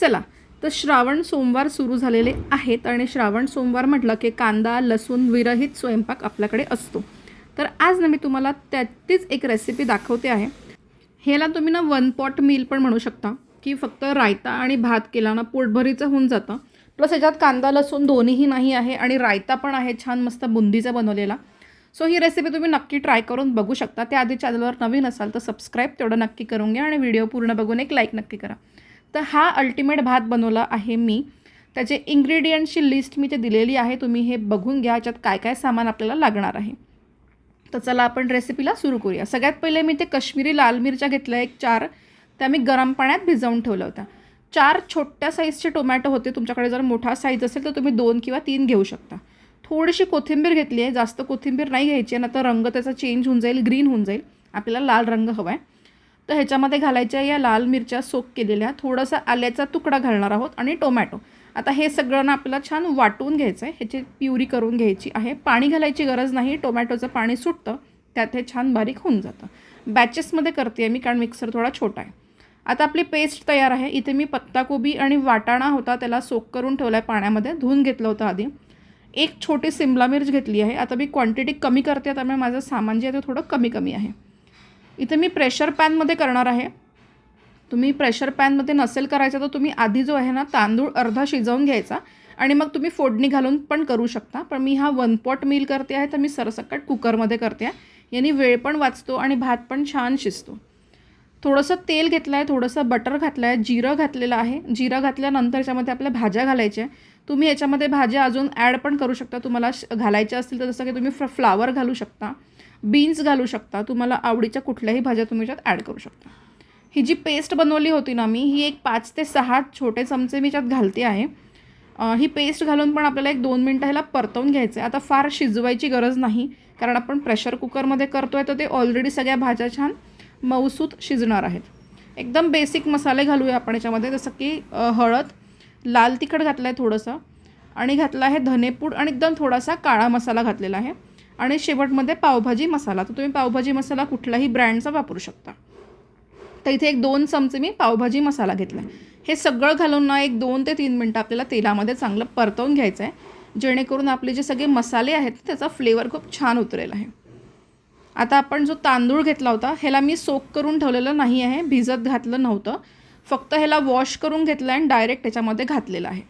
चला तर श्रावण सोमवार सुरू झालेले आहेत आणि श्रावण सोमवार म्हटलं की कांदा लसूण विरहित स्वयंपाक आपल्याकडे असतो. तर आज ना मी तुम्हाला त्यातीच एक रेसिपी दाखवते आहे. ह्याला तुम्ही ना वन पॉट मील पण म्हणू शकता की फक्त रायता आणि भात केला ना पोटभरीचं होऊन जातं. प्लस ह्याच्यात कांदा लसूण दोन्हीही नाही आहे आणि रायता पण आहे छान मस्त बुंदीचा बनवलेला. सो ही रेसिपी तुम्ही नक्की ट्राय करून बघू शकता. त्याआधी चॅनलवर नवीन असाल तर सबस्क्राईब तेवढं नक्की करून घ्या आणि व्हिडिओ पूर्ण बघून एक लाईक नक्की करा. तर हा अल्टिमेट भात बनवला आहे मी. त्याचे इंग्रेडियंट्सची लिस्ट मी ते दिलेली आहे. तुम्ही हे बघून घ्या याच्यात काय काय सामान आपल्याला लागणार आहे. तर चला आपण रेसिपीला सुरू करूया. सगळ्यात पहिले मी ते कश्मीरी लाल मिरच्या घेतल्या एक चार. त्या मी गरम पाण्यात भिजवून ठेवल्या होत्या. चार छोट्या साईजचे टोमॅटो होते. तुमच्याकडे जर मोठा साईज असेल तर तुम्ही दोन किंवा तीन घेऊ शकता. थोडीशी कोथिंबीर घेतली आहे. जास्त कोथिंबीर नाही घ्यायची आहे ना तर रंग त्याचा चेंज होऊन जाईल ग्रीन होऊन जाईल. आपल्याला लाल रंग हवा आहे तर ह्याच्यामध्ये घालायच्या या लाल मिरच्या सोक केलेल्या थोडासा आल्याचा तुकडा घालणार आहोत आणि टोमॅटो. आता हे सगळं ना आपल्याला छान वाटून घ्यायचं आहे ह्याची प्युरी करून घ्यायची आहे. पाणी घालायची गरज नाही टोमॅटोचं पाणी सुटतं त्यात हे छान बारीक होऊन जातं. बॅचेसमध्ये करते आहे मी कारण मिक्सर थोडा छोटा आहे. आता आपली पेस्ट तयार आहे. इथे मी पत्ताकोबी आणि वाटाणा होता त्याला सोक करून ठेवला आहे पाण्यामध्ये. धुवून घेतलं होतं आधी. एक छोटी सिमला मिर्च घेतली आहे. आता मी क्वांटिटी कमी करते त्यामुळे माझं सामान जे आहे ते थोडं कमी कमी आहे. इथे मी प्रेशर पॅनमध्ये करणार आहे. तुम्ही प्रेशर पॅनमध्ये नसेल करायचं तर तुम्ही आधी जो आहे ना तांदूळ अर्धा शिजवून घ्यायचा आणि मग तुम्ही फोडणी घालून पण करू शकता. पण मी हा वन पॉट मील करते आहे तर मी सरसकट कुकरमध्ये करते आहे. याने वेळ पण वाचतो आणि भात पण छान शिजतो. थोडंसं तेल घेतलं आहे थोडंसं बटर घातलं आहे जिरं घातलेलं आहे. जिरं घातल्यानंतर याच्यामध्ये आपल्या भाज्या घालायच्या तुम्ही याच्यामध्ये भाज्या अजून ॲड पण करू शकता. तुम्हाला श घालायच्या असतील तर जसं की तुम्ही फ्र फ्लावर घालू शकता. बीन्स घालू शकता. तुम्हाला आवडीच्या कुठल्याही भाज्या तुम्ही याच्यात ॲड करू शकता. ही जी पेस्ट बनवली होती ना मी ही एक पाच ते सहा छोटे चमचे मी त्यात घालते आहे. ही पेस्ट घालून पण आपल्याला एक दोन मिनटं ह्याला परतवून घ्यायचं आहे आता फार शिजवायची गरज नाही कारण आपण प्रेशर कुकरमध्ये करतो आहे तर ते ऑलरेडी सगळ्या भाज्या छान मऊसूत शिजणार आहेत. एकदम बेसिक मसाले घालूया आपण याच्यामध्ये जसं की हळद लाल तिखट घातलं आहे थोडंसं आणि घातलं आहे धनेपूड आणि एकदम थोडासा काळा मसाला घातलेला आहे. आणि शेवटमध्ये पावभाजी मसाला. तर तुम्ही पावभाजी मसाला कुठलाही ब्रँडचा वापरू शकता. तर इथे एक दोन चमचे मी पावभाजी मसाला घेतला आहे हे सगळं घालून ना एक दोन ते तीन मिनटं आपल्याला तेलामध्ये चांगलं परतवून घ्यायचं आहे जेणेकरून आपले जे सगळे मसाले आहेत त्याचा फ्लेवर खूप छान उतरेल आहे. आता आपण जो तांदूळ घेतला होता ह्याला मी सोक करून ठेवलेलं नाही आहे भिजत घातलं नव्हतं. फक्त ह्याला वॉश करून घेतलं आणि डायरेक्ट त्याच्यामध्ये घातलेलं आहे.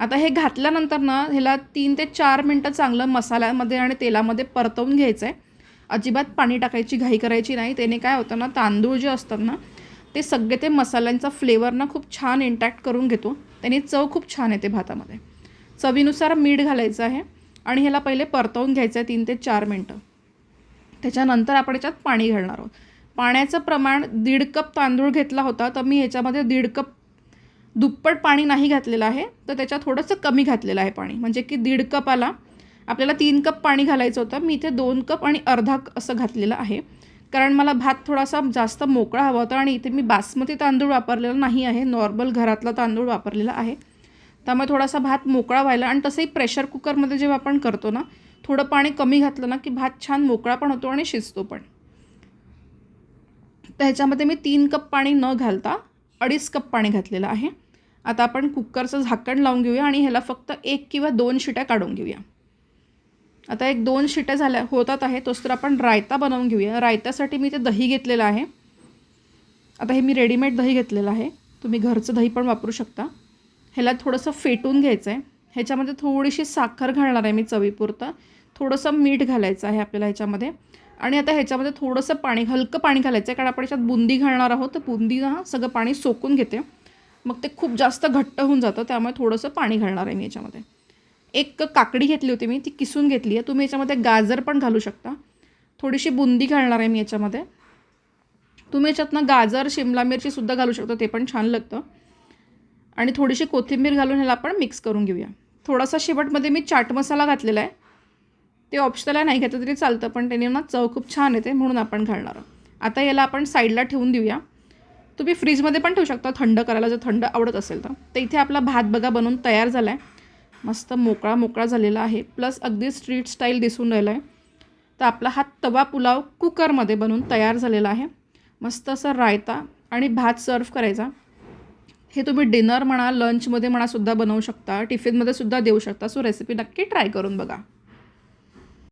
आता हे घातल्यानंतर ना ह्याला तीन ते चार मिनटं चांगलं मसाल्यामध्ये आणि तेलामध्ये परतवून घ्यायचं आहे अजिबात पाणी टाकायची घाई करायची नाही. त्याने काय होतं ना तांदूळ जे असतात ना ते सगळे ते मसाल्यांचा फ्लेवर ना खूप छान इंटॅक्ट करून घेतो. त्याने चव खूप छान येते भातामध्ये. चवीनुसार मीठ घालायचं आहे आणि ह्याला पहिले परतवून घ्यायचं आहे तीन ते चार मिनटं. त्याच्यानंतर आपण याच्यात पाणी घालणार आहोत. पाण्याचं प्रमाण दीड कप तांदूळ घेतला होता तर मी ह्याच्यामध्ये दीड कप दुप्पट पाणी नाही घातलेलं आहे तर त्याच्यात थोडंसं कमी घातलेलं आहे पाणी. म्हणजे की दीड कप आला. आपल्याला तीन कप पाणी घालायचं होतं. मी इथे दोन कप आणि अर्धा असं घातलेलं आहे. कारण मला भात थोडासा जास्त मोकळा हवा होता आणि इथे मी बासमती तांदूळ वापरलेला नाही आहे. नॉर्मल घरातला तांदूळ वापरलेला आहे. त्यामुळे थोडासा भात मोकळा व्हायला आणि तसंही प्रेशर कुकरमध्ये जेव्हा आपण करतो ना थोडं पाणी कमी घातलं ना की भात छान मोकळा पण होतो आणि शिजतो पण. तर ह्याच्यामध्ये मी तीन कप पाणी न घालता अडीच कप पाणी घातलेलं आहे. आता आपण कुकरचं झाकण लावून घेऊया आणि ह्याला फक्त एक किंवा दोन शिट्या काढून घेऊया. आता एक दोन शिट्या झाल्या होतात आहे तोच तर आपण रायता बनवून घेऊया. रायतासाठी मी ते दही घेतलेलं आहे. आता हे मी रेडीमेड दही घेतलेलं आहे. तुम्ही घरचं दही पण वापरू शकता. ह्याला थोडंसं फेटून घ्यायचं आहे ह्याच्यामध्ये थोडीशी साखर घालणार आहे मी चवीपुरतं. थोडंसं मीठ घालायचं आहे आपल्याला ह्याच्यामध्ये. आणि आता ह्याच्यामध्ये थोडंसं पाणी हलकं पाणी घालायचं आहे कारण आपण ह्याच्यात बुंदी घालणार आहोत. तर बुंदी ना सगळं पाणी सोकून घेते. मग ते खूप जास्त घट्ट होऊन जातं त्यामुळे थोडंसं पाणी घालणार आहे मी याच्यामध्ये. एक काकडी घेतली होती मी ती किसून घेतली आहे. तुम्ही याच्यामध्ये गाजर पण घालू शकता. थोडीशी बुंदी घालणार आहे मी याच्यामध्ये. तुम्ही याच्यातनं गाजर शिमला मिरचीसुद्धा घालू शकता ते पण छान लागतं. आणि थोडीशी कोथिंबीर घालून ह्याला आपण मिक्स करून घेऊया. थोडासा शेवटमध्ये मी चाट मसाला घातलेला आहे. ते ऑप्शनला नाही घेतलं तरी चालतं पण त्याने ना चव खूप छान येते म्हणून आपण घालणार आता याला आपण साईडला ठेवून देऊया. तुम्ही फ्रीजमध्ये पण ठेवू शकता थंड करायला जर थंड आवडत असेल तर. तर इथे आपला भात बघा बनवून तयार झाला आहे मस्त मोकळा मोकळा झालेला आहे. प्लस अगदी स्ट्रीट स्टाईल दिसून राहिला आहे तर आपला हा तवा पुलाव कुकरमध्ये बनवून तयार झालेला आहे. मस्त असं रायता आणि भात सर्व करायचा. हे तुम्ही डिनर म्हणा लंचमध्ये म्हणा सुद्धा बनवू शकता. टिफिनमध्ये सुद्धा देऊ शकता. सो रेसिपी नक्की ट्राय करून बघा.